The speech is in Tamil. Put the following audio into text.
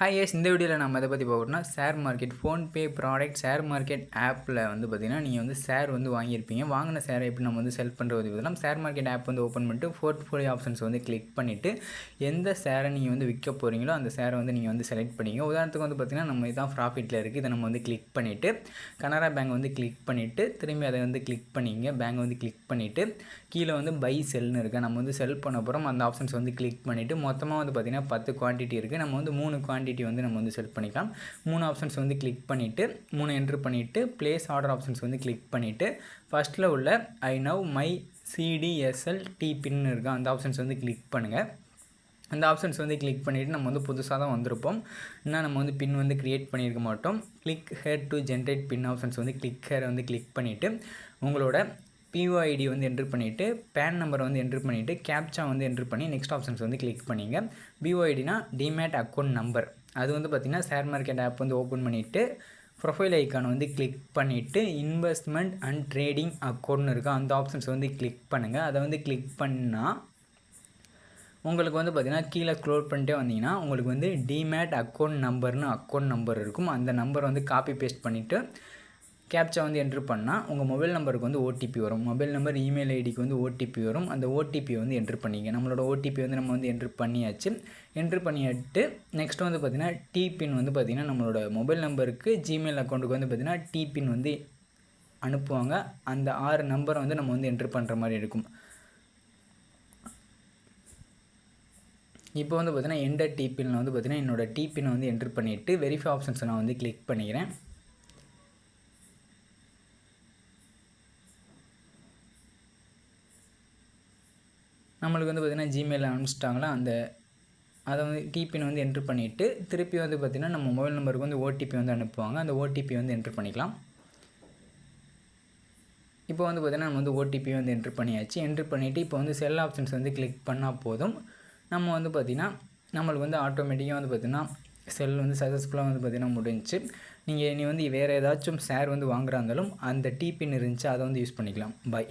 ஹாய் எஸ் இந்த வீடியோவில் நம்ம எதை பற்றி பார்க்கணும்னா share market PhonePe product share market ஆப்பில் வந்து பார்த்திங்கன்னா நீங்கள் வந்து ஷேர் வந்து வாங்கியிருப்பீங்க. வாங்கின ஷேரை எப்படி நம்ம வந்து செல் பண்ணுறது பதிலாக ஷேர் மார்க்கெட் ஆப் வந்து ஓப்பன் பண்ணிட்டு போர்ட்ஃபோலியோ ஆப்ஷன்ஸ் வந்து கிளிக் பண்ணிவிட்டு எந்த ஷேரை நீங்கள் வந்து விற்க போகிறீங்களோ அந்த ஷேரை வந்து நீங்கள் வந்து செலக்ட் பண்ணிங்க. உதாரணத்துக்கு வந்து பார்த்திங்கன்னா நம்ம இதான் ப்ராஃபிட்டில் இருக்குது இதை நம்ம வந்து கிளிக் பண்ணிவிட்டு கனரா பேங்க் வந்து கிளிக் பண்ணிவிட்டு திரும்பி அதை வந்து கிளிக் பண்ணிங்க. பேங்க் வந்து கிளிக் பண்ணிவிட்டு கீழே வந்து பை செல்னு இருக்குது நம்ம வந்து செல் பண்ண போகிறோம் அந்த ஆப்ஷன்ஸ் வந்து கிளிக் பண்ணிவிட்டு மொத்தமாக வந்து பார்த்திங்கன்னா பத்து குவான்டிட்டி இருக்குது நம்ம வந்து மூணு குவான்டிட்டி குவான்டிட்டி வந்து நம்ம வந்து செலக்ட் பண்ணிக்கலாம். மூணு ஆப்ஷன்ஸ் வந்து கிளிக் பண்ணிவிட்டு மூணு என்ட்ரு பண்ணிவிட்டு ப்ளேஸ் ஆர்டர் ஆப்ஷன்ஸ் வந்து கிளிக் பண்ணிவிட்டு ஃபஸ்ட்டில் உள்ள I know my CDSL T PIN இருக்கா அந்த ஆப்ஷன்ஸ் வந்து கிளிக் பண்ணுங்கள் அந்த ஆப்ஷன்ஸ் வந்து கிளிக் பண்ணிவிட்டு நம்ம வந்து புதுசாக தான் வந்திருப்போம். இன்னும் நம்ம வந்து பின் வந்து க்ரியேட் பண்ணியிருக்க மாட்டோம். Click here to generate PIN options வந்து கிளிக் ஹேர் வந்து கிளிக் பண்ணிவிட்டு உங்களோட பிஓஐடி வந்து என்ட்ரு பண்ணிவிட்டு பேன் நம்பரை வந்து என்ட்ரு பண்ணிவிட்டு கேப்சா வந்து என்ட்ரு பண்ணி நெக்ஸ்ட் ஆப்ஷன்ஸ் வந்து கிளிக் பண்ணிங்க. பிஓஐடினா டிமேட் அக்கௌண்ட் நம்பர் அது வந்து பார்த்திங்கன்னா ஷேர் மார்க்கெட் ஆப் வந்து ஓப்பன் பண்ணிவிட்டு ப்ரொஃபைல் ஐக்கான் வந்து கிளிக் பண்ணிவிட்டு இன்வெஸ்ட்மெண்ட் அண்ட் ட்ரேடிங் அக்கௌண்ட்னு இருக்கும் அந்த ஆப்ஷன்ஸ் வந்து கிளிக் பண்ணுங்கள் அதை வந்து கிளிக் பண்ணால் உங்களுக்கு வந்து பார்த்திங்கன்னா கீழே க்ளோட் பண்ணிட்டே வந்தீங்கன்னா உங்களுக்கு வந்து டிமேட் அக்கௌண்ட் நம்பர்னு அக்கௌண்ட் நம்பர் இருக்கும். அந்த நம்பர் வந்து காப்பி பேஸ்ட் பண்ணிவிட்டு கேப்சா வந்து என்ட்ரு பண்ணால் உங்கள் மொபைல் நம்பருக்கு வந்து ஓடிபி வரும். மொபைல் நம்பர் இமெயில் ஐடிக்கு வந்து ஓடிபி வரும். அந்த ஓடிபியை வந்து என்ட்ரு பண்ணிங்க. நம்மளோட ஓடிபி வந்து நம்ம வந்து என்ட்ரு பண்ணியாச்சு. என்ட்ரு பண்ணிட்டு நெக்ஸ்ட் வந்து பார்த்திங்கன்னா டிபின் வந்து பார்த்திங்கன்னா நம்மளோட மொபைல் நம்பருக்கு ஜிமெயில் அக்கௌண்ட்டுக்கு வந்து பார்த்திங்கன்னா டிபின் வந்து அனுப்புவாங்க. அந்த ஆறு நம்பரை வந்து நம்ம வந்து என்ட்ரு பண்ணுற மாதிரி இருக்கும். இப்போ வந்து பார்த்திங்கன்னா என்டர் டிபினில் வந்து பார்த்திங்கன்னா என்னோடய டிபினை வந்து என்ட்ரு பண்ணிவிட்டு வெரிஃபை ஆப்ஷன்ஸை நான் வந்து கிளிக் பண்ணிக்கிறேன். நம்மளுக்கு வந்து பார்த்திங்கன்னா ஜிமெயில் அனுப்பிச்சிட்டாங்களா அந்த அதை வந்து டிபின் வந்து என்ட்ரு பண்ணிவிட்டு திருப்பி வந்து பார்த்திங்கன்னா நம்ம மொபைல் நம்பருக்கு வந்து ஓடிபி வந்து அனுப்புவாங்க. அந்த ஓடிபி வந்து என்ட்ரு பண்ணிக்கலாம். இப்போ வந்து பார்த்திங்கன்னா நம்ம வந்து ஓடிபி வந்து என்ட்ரு பண்ணியாச்சு. என்ட்ரு பண்ணிவிட்டு இப்போ வந்து செல் ஆப்ஷன்ஸ் வந்து கிளிக் பண்ணால் போதும். நம்ம வந்து பார்த்திங்கன்னா நம்மளுக்கு வந்து ஆட்டோமேட்டிக்காக வந்து பார்த்திங்கன்னா செல் வந்து சக்ஸஸ்ஃபுல்லாக வந்து பார்த்திங்கன்னா முடிஞ்சிச்சு. நீங்கள் இனி வந்து வேறு ஏதாச்சும் ஷேர் வந்து வாங்குறா இருந்தாலும் அந்த டிபின் இருந்துச்சு அதை வந்து யூஸ் பண்ணிக்கலாம். பாய்